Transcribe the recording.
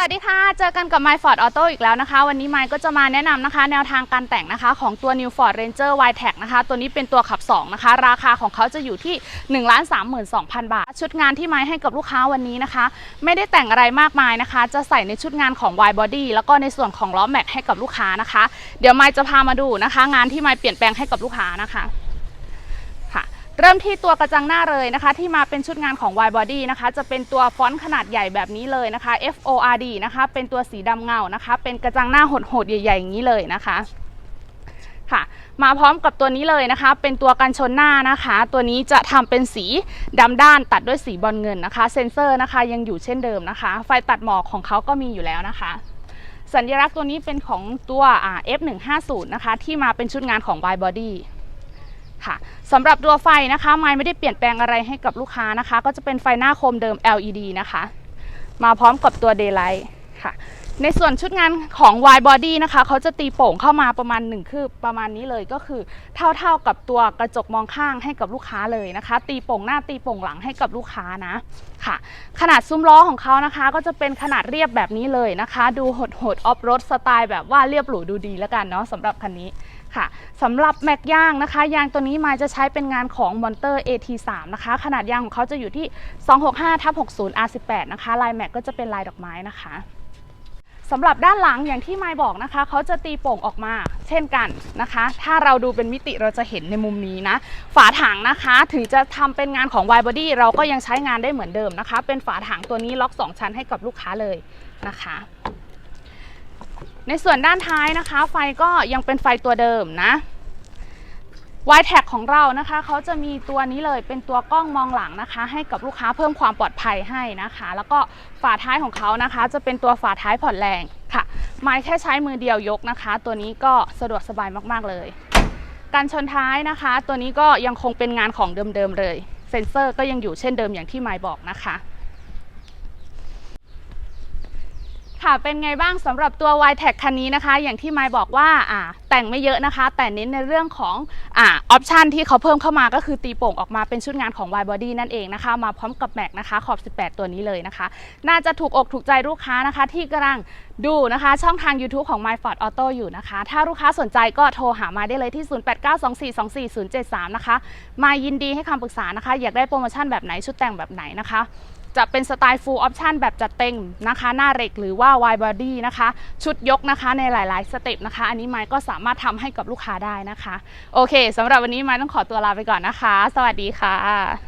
วัสดีค่ะ เจอกันกับ My Ford Auto อีกแล้วนะคะ วันนี้ไมค์ก็จะมาแนะนำนะคะ แนวทางการแต่งนะคะของตัว New Ford Ranger y t e c นะคะ ตัวนี้เป็นตัวขับ 2 นะคะ ราคาของเขาจะอยู่ที่ 1 3 2 0 0 0 บาท ชุดงานที่ไมค์ให้กับลูกค้าวันนี้นะคะ ไม่ได้แต่งอะไรมากมายนะคะ จะใส่ในชุดงานของ Y Body แล้วก็ในส่วนของล้อแม็กให้กับลูกค้านะคะ เดี๋ยวไมค์จะพามาดูนะคะ งานที่ไมค์เปลี่ยนแปลงให้กับลูกค้านะคะ เริ่มที่ตัวกระจังหน้าเลยนะคะ ที่มาเป็นชุดงานของ Y Body นะคะ จะเป็นตัวฟอนต์ขนาดใหญ่แบบนี้เลยนะคะ F O R D นะคะ เป็นตัวสีดำเงานะคะ เป็นกระจังหน้าโหดๆใหญ่ๆอย่างนี้เลยนะคะค่ะ มาพร้อมกับตัวนี้เลยนะคะ เป็นตัวกันชนหน้านะคะ ตัวนี้จะทำเป็นสีดำด้านตัดด้วยสีบอลเงินนะคะ เซ็นเซอร์นะคะยังอยู่เช่นเดิมนะคะ ไฟตัดหมอกของเขาก็มีอยู่แล้วนะคะ สัญลักษณ์ตัวนี้เป็นของตัวอ่า F150 นะคะ ที่มาเป็นชุดงานของ Y Body ค่ะสำหรับตัวไฟนะคะไมไม่ได้เปลี่ยนแปลงอะไรให้กับลูกค้านะคะ ก็จะเป็นไฟหน้าโคมเดิม LED นะคะ มาพร้อมกับตัว Daylight ค่ะ ในส่วนชุดงานของ Y Body นะคะเขาจะตีโป่งเข้ามาประมาณ 1 คืบประมาณนี้เลยก็คือเท่าๆกับตัวกระจกมองข้างให้กับลูกค้าเลยนะคะ ตีโป่งหน้าตีโป่งหลังให้กับลูกค้านะค่ะ ขนาดซุ้มล้อของเขานะคะ ก็จะเป็นขนาดเรียบแบบนี้เลยนะคะ ดูโหดๆออฟโรดสไตล์แบบว่าเรียบหรูดูดีแล้วกันเนาะสำหรับคันนี้ ค่ะสำหรับแม็กยางนะคะ ยางตัวนี้มาจะใช้เป็นงานของมอนเตอร์ AT3 นะคะ ขนาดยางของเขาจะอยู่ที่ 265ทับ60 R18 นะคะลายแม็กก็จะเป็นลายดอกไม้นะคะสำหรับด้านหลังอย่างที่ไมค์บอกนะคะ เขาจะตีโป่งออกมาเช่นกันนะคะ ถ้าเราดูเป็นมิติเราจะเห็นในมุมนี้นะ ฝาถังนะคะถึงจะทำเป็นงานของ Y Body เราก็ยังใช้งานได้เหมือนเดิมนะคะ เป็นฝาถังตัวนี้ล็อก 2 ชั้นให้กับลูกค้าเลยนะคะ ในส่วนด้านท้ายนะคะ ไฟก็ยังเป็นไฟตัวเดิมนะ y t a g ของเรานะคะเขาจะมีตัวนี้เลยเป็นตัวกล้องมองหลังนะคะ ให้กับลูกค้าเพิ่มความปลอดภัยให้นะคะ แล้วก็ฝาท้ายของเขานะคะ จะเป็นตัวฝาท้ายผ่อนแรงค่ะ ไม่แค่ใช้มือเดียวยกนะคะ ตัวนี้ก็สะดวกสบายมากๆเลยการชนท้ายนะคะ ตัวนี้ก็ยังคงเป็นงานของเดิมๆเลย เซ็นเซอร์ก็ยังอยู่เช่นเดิมอย่างที่ไมค์บอกนะคะ ค่ะเป็นไงบ้างสำหรับตัว y t e c คันนี้นะคะ อย่างที่ไมค์บอกว่าอ่าแต่งไม่เยอะนะคะ แต่เน้นในเรื่องของอ่าออปชันที่เขาเพิ่มเข้ามาก็คือตีโป่งออกมาเป็นชุดงานของ Y Body นั่นเองนะคะ มาพร้อมกับแม็กนะคะ ขอบ 18 ตัวนี้เลยนะคะ น่าจะถูกอกถูกใจลูกค้านะคะ ที่กำลังดูนะคะ ช่องทาง YouTube ของ My Ford Auto อยู่นะคะ ถ้าลูกค้าสนใจก็โทรหามาได้เลยที่ 0892424073 นะคะมายินดีให้คำปรึกษานะคะ อยากได้โปรโมชั่นแบบไหนชุดแต่งแบบไหนนะคะจะเป็นสไตล์ full option แบบจัดเต็มนะคะ หน้าเหล็กหรือว่า wide body นะคะ ชุดยกนะคะในหลาย ๆ สเต็ปนะคะ อันนี้ไมค์ก็สามารถทำให้กับลูกค้าได้นะคะ โอเคสำหรับวันนี้ไมค์ต้องขอตัวลาไปก่อนนะคะ สวัสดีค่ะ